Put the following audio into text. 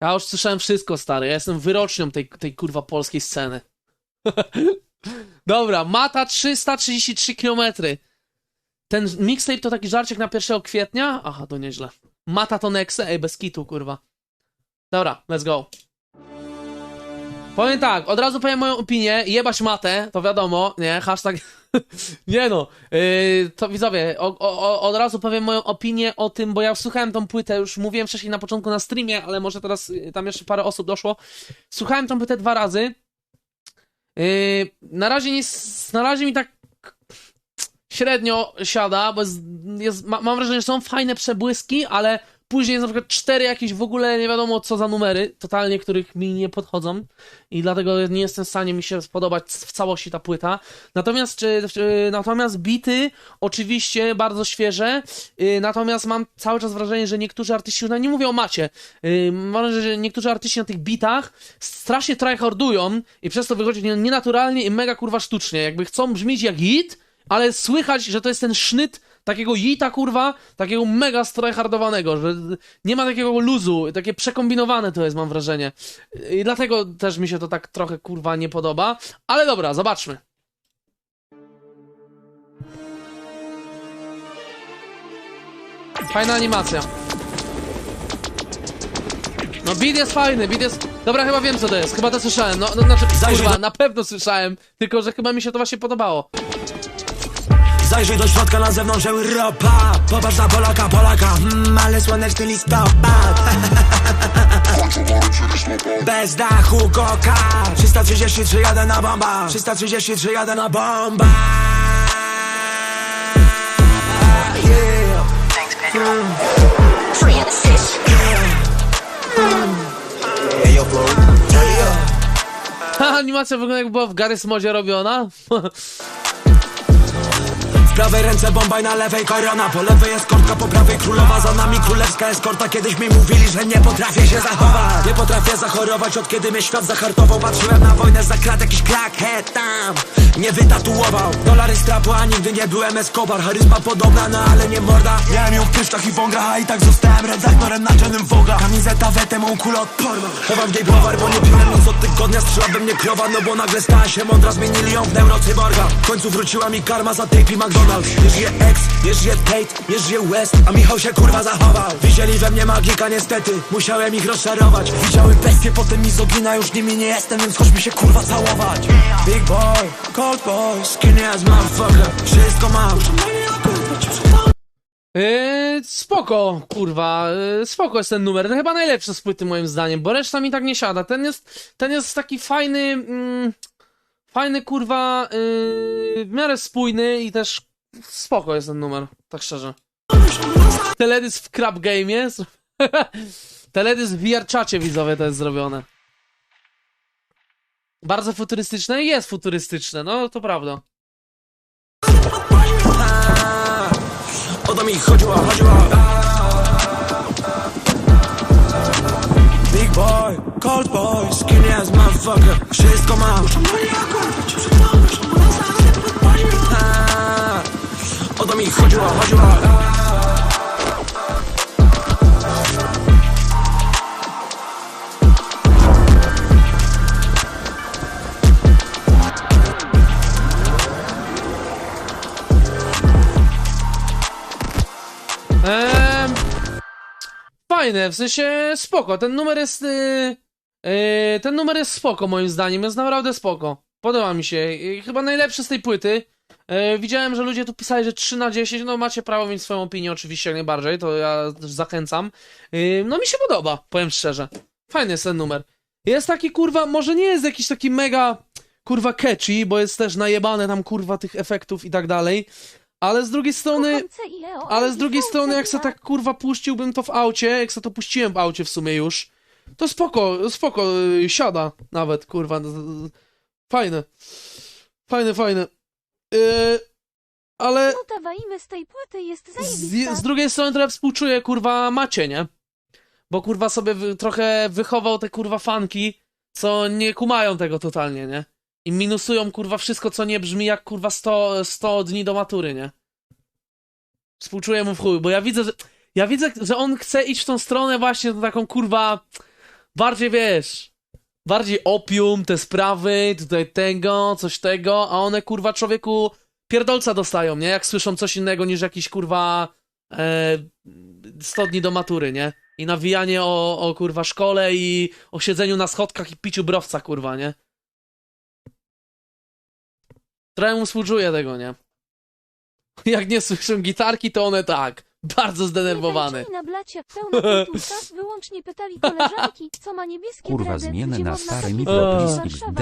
Ja już słyszałem wszystko, stary. Ja jestem wyrocznią tej, tej kurwa polskiej sceny. Dobra, Mata 333 km. Ten mixtape to taki żarcik na 1 kwietnia? Aha, to nieźle. Mata to Nexe, ej, bez kitu, kurwa. Dobra, let's go. Powiem tak, od razu powiem moją opinię, jebać matę, to wiadomo, nie, hashtag, nie no, yy, to widzowie, o, o, od razu powiem moją opinię o tym, bo ja słuchałem tą płytę, już mówiłem wcześniej na początku na streamie, ale może teraz yy, tam jeszcze parę osób doszło, słuchałem tą płytę dwa razy, yy, na razie nie, na razie mi tak średnio siada, bo jest, jest, ma, mam wrażenie, że są fajne przebłyski, ale później jest na przykład cztery jakieś w ogóle nie wiadomo co za numery, totalnie, których mi nie podchodzą i dlatego nie jestem w stanie mi się spodobać w całości ta płyta. Natomiast, czy, czy, natomiast bity oczywiście bardzo świeże, yy, natomiast mam cały czas wrażenie, że niektórzy artyści, już nawet nie mówię o macie, yy, mam wrażenie, że niektórzy artyści na tych bitach strasznie tryhardują i przez to wychodzi nie- nienaturalnie i mega kurwa sztucznie, jakby chcą brzmieć jak hit, ale słychać, że to jest ten sznyt takiego jita, kurwa, takiego mega strajhardowanego, że nie ma takiego luzu, takie przekombinowane to jest, mam wrażenie. I dlatego też mi się to tak trochę, kurwa, nie podoba. Ale dobra, zobaczmy. Fajna animacja. No beat jest fajny, beat jest... Dobra, chyba wiem co to jest, chyba to słyszałem, no, no znaczy, kurwa, na pewno słyszałem, tylko że chyba mi się to właśnie podobało. Zajrzyj do środka na zewnątrz Europa Popatrz na Polaka, Polaka. Mm, Ale słoneczny listopad. Bez dachu koka. 333 jadę na bomba. 333 jadę na bomba. Animacja wygląda jakby była w Garry's Modzie robiona. Prawej ręce bomba i na lewej korona. Po lewej eskortka, po prawej królowa. Za nami królewska eskorta. Kiedyś mi mówili, że nie potrafię się zachować potrafię zachorować od kiedy mnie świat zahartował. Patrzyłem na wojnę za krat, jakiś crackhead tam Nie wytatuował. Dolary strapu, a nigdy nie byłem Escobar Charyzma podobna, no ale nie morda. Miałem ją w krysztach i wągrach, a i tak zostałem redaktorem naczelnym Woga Kamizelta wetę, mą kulę od porma Chowam gej browar, bo nie piłem nic od tygodnia Strzela we mnie krowa, no bo nagle stała się mądra Zmienili ją w neurocyborga W końcu wróciła mi karma za tape i McDonald's. Nie żyje ex, nie żyje Tate, nie żyje West A Michał się kurwa zachował. Widzieli we mnie magika niestety. Musiałem ich rozczarować. Widziały bestie, potem mizogina Już nimi nie jestem, więc chodź mi się kurwa całować Big boy, cold boy, skinny as motherfucker Wszystko mam Yy, spoko, kurwa, yy, spoko jest ten numer. To chyba najlepszy z płyty moim zdaniem, bo reszta mi tak nie siada. Ten jest, ten jest taki fajny, mm, fajny kurwa, yy, w miarę spójny i też spoko jest ten numer, tak szczerze. Teledysk w Crab Game'ie. Teledysk w VR czacie widzowie to jest zrobione. Bardzo futurystyczne? Jest futurystyczne, no to prawda. Mi Big boy, cold boy, Wszystko mam mi fajne, w sensie spoko. Ten numer jest. Yy, ten numer jest spoko, moim zdaniem. Jest naprawdę spoko. Podoba mi się. Chyba najlepszy z tej płyty. Yy, widziałem, że ludzie tu pisali, że 3 na 10. No macie prawo mieć swoją opinię, oczywiście, jak najbardziej. To ja też zachęcam. Yy, no mi się podoba, powiem szczerze. Fajny jest ten numer. Jest taki kurwa, może nie jest jakiś taki mega kurwa catchy, bo jest też najebane tam kurwa tych efektów i tak dalej. Ale z drugiej strony. Ale z drugiej strony, jak se tak kurwa puściłbym to w aucie, jak se to puściłem w aucie w sumie już, to spoko, spoko, yy, siada nawet, kurwa. Fajne. Fajne, fajne. Yy, ale Waimy z tej płyty jest z, zajebista. z drugiej strony trochę współczuję, kurwa, Macie, nie? Bo kurwa sobie trochę wychował te kurwa fanki, co nie kumają tego totalnie, nie? I minusują kurwa wszystko, co nie brzmi jak kurwa 100, 100 dni do matury, nie? Współczuję mu w chuj, bo ja widzę, że ja widzę, że on chce iść w tą stronę właśnie, taką kurwa bardziej wiesz, bardziej opium, te sprawy, tutaj tego, coś tego, a one kurwa człowieku pierdolca dostają, nie? Jak słyszą coś innego niż jakiś kurwa e, 100 dni do matury, nie? I nawijanie o, o kurwa szkole i o siedzeniu na schodkach i piciu browca, kurwa, nie? Trochę mu współczuję tego, nie? Jak nie słyszą gitarki, to one tak. Bardzo zdenerwowane. Nie tańczyli na blacie, kulturka, wyłącznie pytali koleżanki, co ma niebieskie Kurwa zmienę gdzie na można stary takie Warszawa.